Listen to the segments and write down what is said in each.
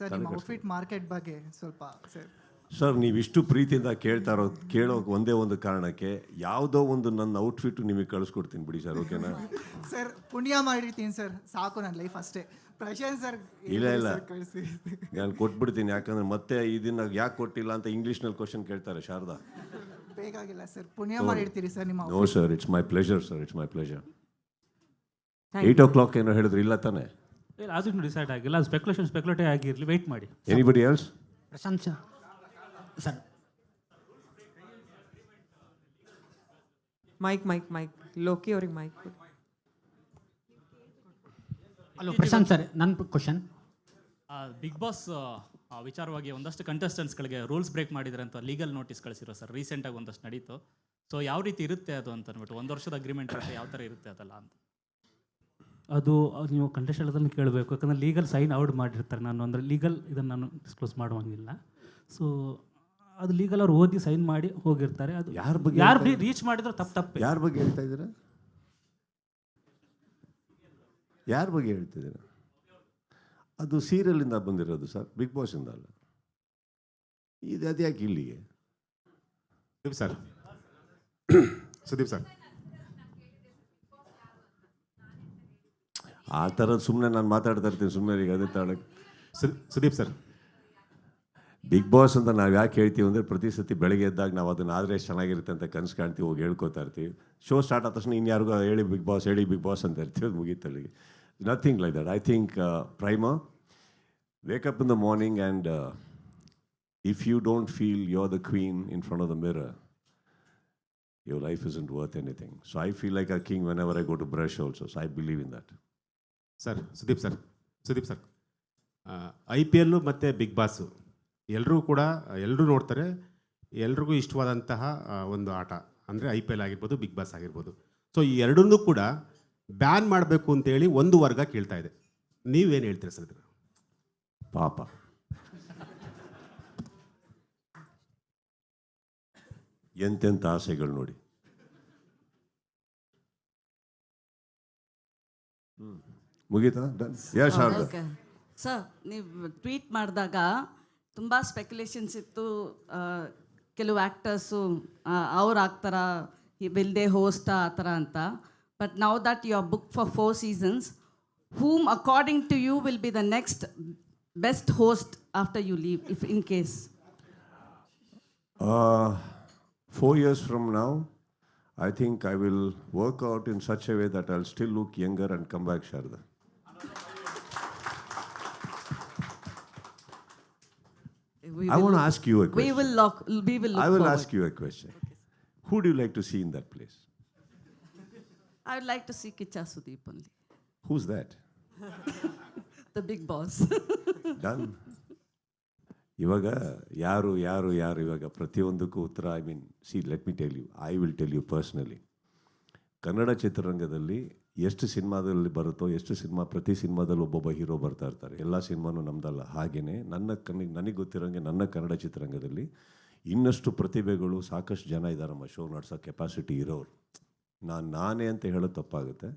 Sir ನಿಮ್ಮ outfit market ಬಗ್ಗೆ ಸ್ವಲ್ಪ ಸರ್ ಸರ್ ಇಷ್ಟು ಪ್ರೀತಿಯಿಂದ ಕೇಳ್ತಾ ಇರೋ ಕೇಳೋ ಒಂದೇ ಒಂದು ಕಾರಣಕ್ಕೆ ಯಾವುದೋ ಒಂದು ನನ್ನ ಔಟ್ಫಿಟ್ ನಿಮಗೆ ಕಳಿಸ್ಕೊಡ್ತೀನಿ ಬಿಡಿ ಸರ್ ಓಕೆನಾ ಸರ್ ಪುಣ್ಯ ಮಾಡಿರ್ತೀನಿ ಸರ್ ಸಾಕು ನನ್ನ ಲೈಫ್ ಅಷ್ಟೇ. ಪ್ರಶಾಂತ್ ಸರ್ ಇಲ್ಲ, ಇಲ್ಲ. ಕಳಿಸಿ. ನಾನು ಕೊಟ್ಬಿಡ್ತೀನಿ ಯಾಕಂದ್ರೆ ಮತ್ತೆ ಇದನ್ನ ಯಾಕೆ ಕೊಟ್ಟಿಲ್ಲ ಅಂತ ಇಂಗ್ಲೀಷ್ನಲ್ಲಿ ಕ್ವಶನ್ ಕೇಳ್ತಾರೆ ಶಾರದಾ. ಬೇಕಾಗಿಲ್ಲ ಸರ್ ಪುಣ್ಯ ಮಾಡಿರ್ತೀರಿ ಸರ್ ನಿಮ್ಮ no sir it's my pleasure sir it's my pleasure eight o'clock ಏನೋ ಹೇಳಿದ್ರು ಇಲ್ಲ ತಾನೆ? ಇಲ್ಲ ಅದು ಇನ್ನೂ ಡಿಸೈಡ್ ಆಗಿಲ್ಲ. ಅದು ಸ್ಪೆಕ್ಯುಲೇಷನ್ ಸ್ಪೆಕ್ಯುಲೇಟಿವ್ ಆಗಿರಲಿ ವೆಯ್ಟ್ ಮಾಡಿ. Anybody else Prashanth sir. Sir. Mike mike mike. Loki ಅವ್ರಿಗೆ ಮೈಕ್ ಹಲೋ ಪ್ರಶಾಂತ್ ಸರ್ ನನ್ನ ಕ್ವಶನ್ ಬಿಗ್ ಬಾಸ್ ವಿಚಾರವಾಗಿ ಒಂದಷ್ಟು ಕಂಟೆಸ್ಟೆಂಟ್ಸ್ಗಳಿಗೆ ರೂಲ್ಸ್ ಬ್ರೇಕ್ ಮಾಡಿದ್ರೆ ಅಂತ ಲೀಗಲ್ ನೋಟಿಸ್ ಕಳಿಸಿರೋ ಸರ್. ರೀಸೆಂಟಾಗಿ ಒಂದಷ್ಟು ನಡೀತು. ಸೊ ಯಾವ ರೀತಿ ಇರುತ್ತೆ ಅದು ಅಂತ ಅಂದ್ಬಿಟ್ಟು ಒಂದು ವರ್ಷದ ಅಗ್ರಿಮೆಂಟ್ ಇರುತ್ತೆ ಯಾವ ಥರ ಇರುತ್ತೆ ಅದಲ್ಲ ಅಂತ. ಅದು ಅದು ನೀವು ಅದನ್ನು ಕೇಳಬೇಕು. ಯಾಕಂದ್ರೆ ಲೀಗಲ್ ಸೈನ್ ಔಟ್ ಮಾಡಿರ್ತಾರೆ. ನಾನು ಅಂದರೆ ಲೀಗಲ್ ಇದನ್ನು ನಾನು ಡಿಸ್ಕ್ಲೋಸ್ ಮಾಡುವಂಗಿಲ್ಲ. ಸೊ ಅದು ಲೀಗಲ್ ಅವ್ರು ಓದಿ ಸೈನ್ ಮಾಡಿ ಹೋಗಿರ್ತಾರೆ. ಅದು ಯಾರ ಬಗ್ಗೆ ಯಾರು ರೀಚ್ ಮಾಡಿದ್ರು ತಪ್ಪು ತಪ್ಪು. ಯಾರ ಬಗ್ಗೆ ಹೇಳ್ತಾ ಇದ್ದೀರ? ಯಾರ ಬಗ್ಗೆ ಹೇಳ್ತಿದ್ದೀರಾ ಅದು ಸೀರಿಯಲಿಂದ ಬಂದಿರೋದು ಸರ್ ಬಿಗ್ ಬಾಸಿಂದ ಅಲ್ಲ. ಇದು ಅದ್ಯಾಕೆ ಇಲ್ಲಿಗೆ? ಸುದೀಪ್ ಸರ್. ಸುದೀಪ್ ಸರ್. ಆ ಥರ ಸುಮ್ಮನೆ ನಾನು ಮಾತಾಡ್ತಾ ಇರ್ತೀನಿ ಸುಮ್ಮನೆ ಈಗ ಅದೇ ತಾಳಕ್ಕೆ ಸುದೀಪ್ ಸರ್. ಬಿಗ್ ಬಾಸ್ ಅಂತ ನಾವು ಯಾಕೆ ಹೇಳ್ತೀವಿ ಅಂದರೆ ಪ್ರತಿ ಸತಿ ಬೆಳಗ್ಗೆ ಎದ್ದಾಗ ನಾವು ಅದನ್ನ ಆದರೆ ಚೆನ್ನಾಗಿರುತ್ತೆ ಅಂತ ಕನಸು ಕಾಣ್ತೀವಿ ಹೋಗಿ ಹೇಳ್ಕೊತಾ ಇರ್ತೀವಿ. ಶೋ ಸ್ಟಾರ್ಟ್ ಆದ ತಕ್ಷಣ ಇನ್ಯಾರಿಗೂ ಹೇಳಿ ಬಿಗ್ ಬಾಸ್ ಹೇಳಿ ಬಿಗ್ ಬಾಸ್ ಅಂತ ಇರ್ತೀವಿ ಅದು ಮುಗೀತಲ್ಲಿಗೆ nothing like that I think prime up in the morning and if you don't feel you are the queen in front of the mirror your life isn't worth anything. So I feel like a king whenever I go to brush also so I believe in that. Sir, Sudeep sir Sudeep sir. I P L ಮತ್ತು big boss ಎಲ್ಲರೂ ಕೂಡ ಎಲ್ಲರೂ ನೋಡ್ತಾರೆ, ಎಲ್ರಿಗೂ ಇಷ್ಟವಾದಂತಹ ಒಂದು ಆಟ. ಅಂದರೆ ಐ ಪಿ ಎಲ್ ಆಗಿರ್ಬೋದು, ಬಿಗ್ ಬಾಸ್ ಆಗಿರ್ಬೋದು. ಸೊ ಈ ಎರಡನ್ನೂ ಕೂಡ ಬ್ಯಾನ್ ಮಾಡಬೇಕು ಅಂತೇಳಿ ಒಂದು ವರ್ಗ ಕೇಳ್ತಾ ಇದೆ. ನೀವೇನು ಹೇಳ್ತೀರಿ ಸರ್ ಇದನ್ನು? ಪಾಪ. ಎಂತೆಂಥ ಆಸೆಗಳು ನೋಡಿ. ಮುಗೀತಾ done ya Sharada? Okay. Sir ನೀವು ಟ್ವೀಟ್ ಮಾಡಿದಾಗ ತುಂಬ ಸ್ಪೆಕ್ಯುಲೇಷನ್ಸ್ ಇತ್ತು. ಆ, ಕೆಲವು ಆ್ಯಕ್ಟರ್ಸು ಅವ್ರು ಆಗ್ತಾರ ವಿಲ್ ದೇ ಹೋಸ್ಟ್ ಆ ಥರ ಅಂತ. But now that you are book for four seasons whom according to you will be the next best host after you leave if in case Uh, four years from now, I think I will work out in such a way that I'll still look younger and come back, Sharda. I want to ask you a We question. will look, we will look I will forward. ask you a question. Who do you like to see in that place? I would like to see Kicha Sudeep only, Who's that? the big boss. Done ಇವಾಗ ಯಾರು ಯಾರು ಯಾರು ಇವಾಗ ಪ್ರತಿಯೊಂದಕ್ಕೂ ಉತ್ತರ I mean see let me tell you I will tell you personally Kannada ಚಿತ್ರರಂಗದಲ್ಲಿ ಎಷ್ಟು ಸಿನಿಮಾದಲ್ಲಿ ಬರುತ್ತೋ, ಎಷ್ಟು ಸಿನಿಮಾ, ಪ್ರತಿ ಸಿನಿಮಾದಲ್ಲಿ ಒಬ್ಬೊಬ್ಬ ಹೀರೋ ಬರ್ತಾ ಇರ್ತಾರೆ. ಎಲ್ಲ ಸಿನಿಮಾನೂ ನಮ್ದಲ್ಲ. ಹಾಗೆಯೇ ನನ್ನ ಕಣ್ಣಿಗೆ ನನಗೆ ಗೊತ್ತಿರೋಂಗೆ ನನ್ನ ಕನ್ನಡ ಚಿತ್ರರಂಗದಲ್ಲಿ ಇನ್ನಷ್ಟು ಪ್ರತಿಭೆಗಳು ಸಾಕಷ್ಟು ಜನ ಇದ್ದಾರಮ್ಮ ಶೋ ನಡೆಸೋ ಕೆಪಾಸಿಟಿ ಇರೋರು. ನಾನು, ನಾನೇ ಅಂತ ಹೇಳೋದು ತಪ್ಪಾಗುತ್ತೆ.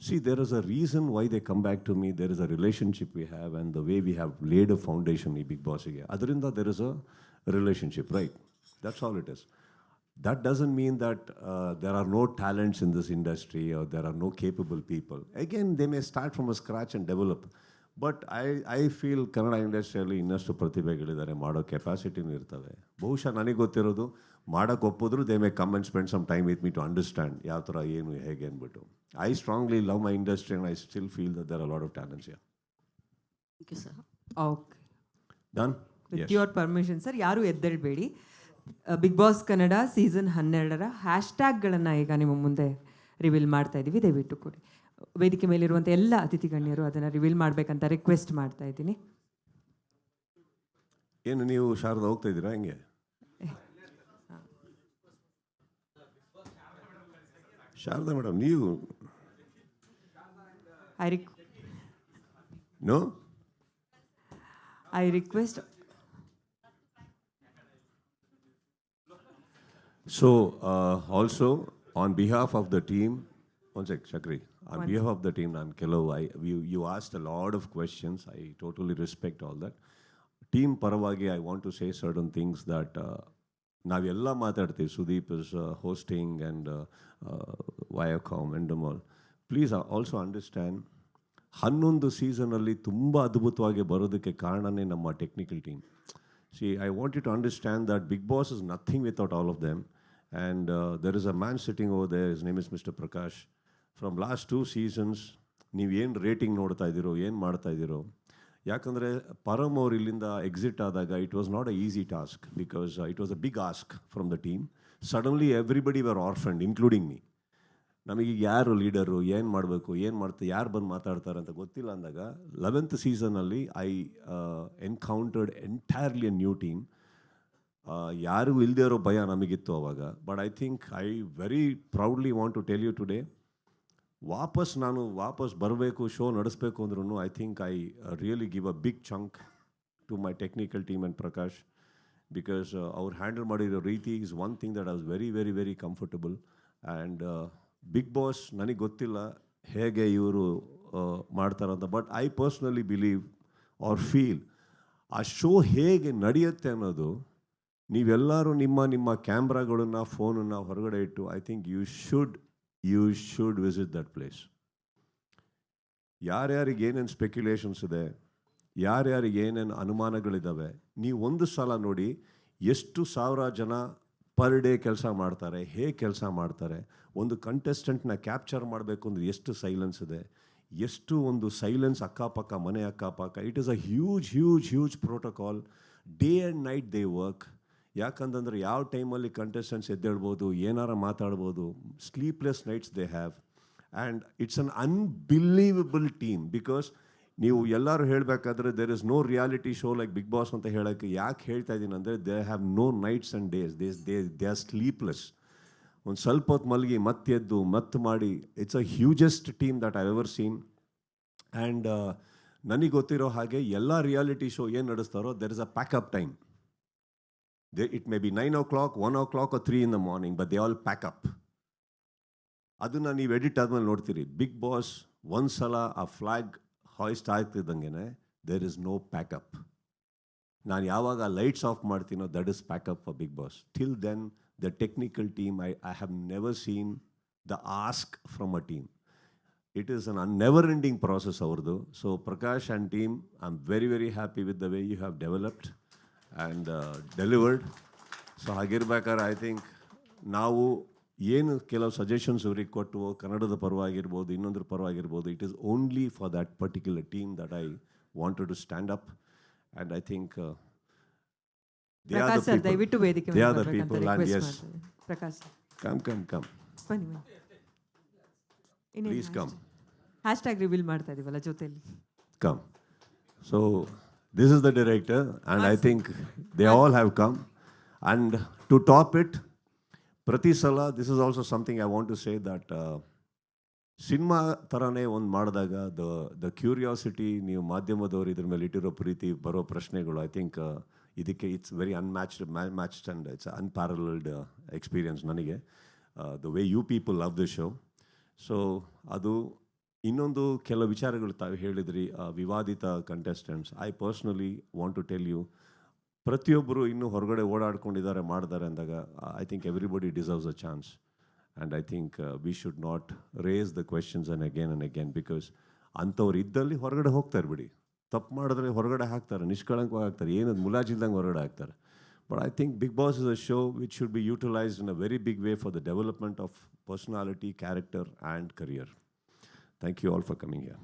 See there is a reason why they come back to me there is a relationship we have and the way we have laid a foundation ಈ ಬಿಗ್ ಬಾಸಿಗೆ ಅದರಿಂದ there is a relationship right that's all it is. That doesn't mean that uh, there are no talents in this industry or there are no capable people. Again, they may start from a scratch and develop. But I I feel Kannada ಇಂಡಸ್ಟ್ರಿಯಲ್ಲಿ ಇನ್ನಷ್ಟು ಪ್ರತಿಭೆಗಳಿದ್ದಾರೆ. ಮಾಡೋ ಕೆಪಾಸಿಟಿನೂ ಇರ್ತವೆ. ಬಹುಶಃ ನನಗೆ ಗೊತ್ತಿರೋದು ಮಾಡೋಕ್ಕೆ ಒಪ್ಪಿದ್ರು they may come and spend some time with me to understand ಯಾವ ಥರ ಏನು ಹೇಗೆ ಅಂದ್ಬಿಟ್ಟು. I strongly love my industry and I still feel that there a lot of talents ya Thank you, sir. Okay done with your permission sir ಯಾರು ಎದ್ದೇಳಬೇಡಿ. Big boss Kannada season ಹನ್ನೆರಡರ ಹ್ಯಾಶ್ಟ್ಯಾಗ್ಗಳನ್ನು ಈಗ ನಿಮ್ಮ ಮುಂದೆ ರಿವೀಲ್ ಮಾಡ್ತಾ ಇದ್ದೀವಿ ದಯವಿಟ್ಟು ಕೊಡಿ. ವೇದಿಕೆ ಮೇಲಿರುವಂಥ ಎಲ್ಲ ಅತಿಥಿ ಗಣ್ಯರು ಅದನ್ನು ರಿವೀಲ್ ಮಾಡಬೇಕಂತ ರಿಕ್ವೆಸ್ಟ್ ಮಾಡ್ತಾ ಇದ್ದೀನಿ. ಏನು ನೀವು ಶಾರದಾ ಹೋಗ್ತಾ ಇದ್ದೀರಾ? ಹೆಂಗೆ? ಶಾರದಾ ಮೇಡಮ್ ನೀವು? I Rick no I request So, uh, also on behalf of the team, one sec, Shakri, on behalf of the team ನಾನು ಕೆಲವು I you you asked a lot of questions I totally respect all that team ಪರವಾಗಿ I want to say certain things that ನಾವೆಲ್ಲ ಮಾತಾಡ್ತೀವಿ. Sudeep is hosting and Viacom and all please also understand ಹನ್ನೊಂದು ಸೀಸನಲ್ಲಿ ತುಂಬ ಅದ್ಭುತವಾಗಿ ಬರೋದಕ್ಕೆ ಕಾರಣನೇ ನಮ್ಮ technical team see I want you to understand that big boss is nothing without all of them and there is a man sitting over there his name is mister Prakash from last two seasons ನೀವು ಏನು rating ನೋಡ್ತಾ ಇದ್ದೀರೋ, ಏನು ಮಾಡ್ತಾ ಇದ್ದೀರೋ, ಯಾಕಂದರೆ ಪರಮ್ ಅವ್ರು ಇಲ್ಲಿಂದ ಎಕ್ಸಿಟ್ ಆದಾಗ it was not a easy task because it was a big ask from the team suddenly everybody were orphaned including me ನಮಗೆ ಯಾರು ಲೀಡರು ಏನು ಮಾಡಬೇಕು, ಏನು ಮಾಡ್ತಾ, ಯಾರು ಬಂದು ಮಾತಾಡ್ತಾರೆ ಅಂತ ಗೊತ್ತಿಲ್ಲ ಅಂದಾಗ ಲೆವೆಂತ್ ಸೀಸನಲ್ಲಿ I encountered entirely a new team ಯಾರಿಗೂ ಇಲ್ಲದೆ ಇರೋ ಭಯ ನಮಗಿತ್ತು ಅವಾಗ. But I think I very proudly want to tell you today ವಾಪಸ್ ನಾನು ವಾಪಸ್ ಬರಬೇಕು ಶೋ ನಡೆಸಬೇಕು ಅಂದ್ರೂ I think I really give a big chunk to my technical team and Prakash because ಅವ್ರು ಹ್ಯಾಂಡಲ್ ಮಾಡಿರೋ ರೀತಿ is one thing that as very very very comfortable and big boss ನನಗೆ ಗೊತ್ತಿಲ್ಲ ಹೇಗೆ ಇವರು ಮಾಡ್ತಾರಂತ but I personally believe or feel ಆ show ಹೇಗೆ ನಡೆಯುತ್ತೆ ಅನ್ನೋದು ನೀವೆಲ್ಲರೂ ನಿಮ್ಮ ನಿಮ್ಮ ಕ್ಯಾಮ್ರಾಗಳನ್ನು, ಫೋನನ್ನು ಹೊರಗಡೆ ಇಟ್ಟು I think you should you should visit that place ಯಾರ್ಯಾರಿಗೆ ಏನೇನು ಸ್ಪೆಕ್ಯುಲೇಷನ್ಸ್ ಇದೆ, ಯಾರ್ಯಾರಿಗೆ ಏನೇನು ಅನುಮಾನಗಳಿದ್ದಾವೆ ನೀವು ಒಂದು ಸಲ ನೋಡಿ ಎಷ್ಟು ಸಾವಿರ ಜನ ಪರ್ ಡೇ ಕೆಲಸ ಮಾಡ್ತಾರೆ, ಹೇಗೆ ಕೆಲಸ ಮಾಡ್ತಾರೆ, ಒಂದು ಕಂಟೆಸ್ಟೆಂಟ್ನ ಕ್ಯಾಪ್ಚರ್ ಮಾಡಬೇಕು ಅಂದರೆ ಎಷ್ಟು ಸೈಲೆನ್ಸ್ ಇದೆ, ಎಷ್ಟು ಒಂದು ಸೈಲೆನ್ಸ್ ಅಕ್ಕಪಕ್ಕ, ಮನೆ ಅಕ್ಕಪಕ್ಕ it is a huge huge huge protocol day and night they work ಯಾಕಂತಂದ್ರೆ ಯಾವ ಟೈಮಲ್ಲಿ ಕಂಟೆಸ್ಟೆಂಟ್ಸ್ ಎದ್ದೇಳ್ಬೋದು, ಏನಾರ ಮಾತಾಡ್ಬೋದು sleepless nights they have and it's un unbelievable team because ನೀವು ಎಲ್ಲರೂ ಹೇಳಬೇಕಾದ್ರೆ there is no reality show like big boss ಅಂತ ಹೇಳೋಕ್ಕೆ ಯಾಕೆ ಹೇಳ್ತಾ ಇದ್ದೀನಿ ಅಂದರೆ they have no nights and days days they they are sleepless ಒಂದು ಸ್ವಲ್ಪ ಹೊತ್ತು ಮಲಗಿ, ಮತ್ತೆ ಎದ್ದು, ಮತ್ತೆ ಮಾಡಿ it's a hugest team that I ever seen and ನನಗೆ ಗೊತ್ತಿರೋ ಹಾಗೆ ಎಲ್ಲ ರಿಯಾಲಿಟಿ ಶೋ ಏನು ನಡೆಸ್ತಾರೋ there is a pack up time they it may be nine o'clock one o'clock three in the morning but they all pack up ಅದನ್ನು ನೀವು edit ಆದಮೇಲೆ ನೋಡ್ತೀರಿ. Big boss ಒಂದು ಸಲ ಆ flag hoist ಆಗ್ತಿದ್ದಂಗೆ there is no pack up ನಾನು ಯಾವಾಗ lights off ಮಾಡ್ತೀನೋ that is pack up for big boss till then the technical team I I have never seen the ask from a team it is an never ending process ಅವ್ರದ್ದು. So Prakash and team I am very very happy with the way you have developed and delivered so ಹಾಗಿರ್ಬೇಕಾದ್ರೆ I think ನಾವು ಏನು ಕೆಲವು suggestions ಇವ್ರಿಗೆ ಕೊಟ್ಟು ಕನ್ನಡದ ಪರವಾಗಿರ್ಬೋದು ಇನ್ನೊಂದ್ರ ಪರವಾಗಿರ್ಬೋದು it is only for that particular team that I wanted to stand up and I think they are Prakash the sir ದಯವಿಟ್ಟು ವೇದಿಕೆ ದೇ ಮೇಲೆ ಆರ್ ದ ಬರ್ಬೇಕಂತ ಪೀಪಲ್ ಆ್ಯಂಡ್ request ಎಸ್ ಮಾಡ್ತೇನೆ. ಪ್ರಕಾಶ್ ಕಮ್ ಕಮ್ ಕಮ್ ಬನ್ನಿ ಬನ್ನಿ. Please come hashtag reveal ಮಾಡ್ತಾ ಇದೀವಲ್ಲ ಜೊತೆಲಿ come. So this is the director, and I think they all have come. And to top it, ಪ್ರತಿ ಸಲ this is also something I want to say that cinema ಥರನೇ ಒಂದು ಮಾಡಿದಾಗ the the curiosity ನೀವು ಮಾಧ್ಯಮದವರು ಇದ್ರ ಮೇಲೆ ಇಟ್ಟಿರೋ ಪ್ರೀತಿ ಬರೋ ಪ್ರಶ್ನೆಗಳು ಐ ಥಿಂಕ್ ಇದಕ್ಕೆ it's very unmatched matched and it's unparalleled experience ನನಗೆ. The way you people love the show so ಅದು ಇನ್ನೊಂದು ಕೆಲವು ವಿಚಾರಗಳು ತಾವು ಹೇಳಿದ್ರಿ ವಿವಾದಿತ contestants I personally want to tell you ಪ್ರತಿಯೊಬ್ಬರು ಇನ್ನೂ ಹೊರಗಡೆ ಓಡಾಡ್ಕೊಂಡಿದ್ದಾರೆ ಮಾಡಿದ್ದಾರೆ ಅಂದಾಗ I think everybody deserves a chance and I think we should not raise the questions on again and again because ಅಂಥವ್ರು ಇದ್ದಲ್ಲಿ ಹೊರಗಡೆ ಹೋಗ್ತಾರೆ ಬಿಡಿ. ತಪ್ಪು ಮಾಡಿದ್ರೆ ಹೊರಗಡೆ ಹಾಕ್ತಾರೆ, ನಿಷ್ಕಳಂಕವಾಗಿ ಹಾಕ್ತಾರೆ, ಏನದು ಮುಲಾಜಿಲ್ದಂಗೆ ಹೊರಗಡೆ ಹಾಕ್ತಾರೆ. But I think big boss is a show which should be utilised in a very big way for the development of personality character and career thank you all for coming your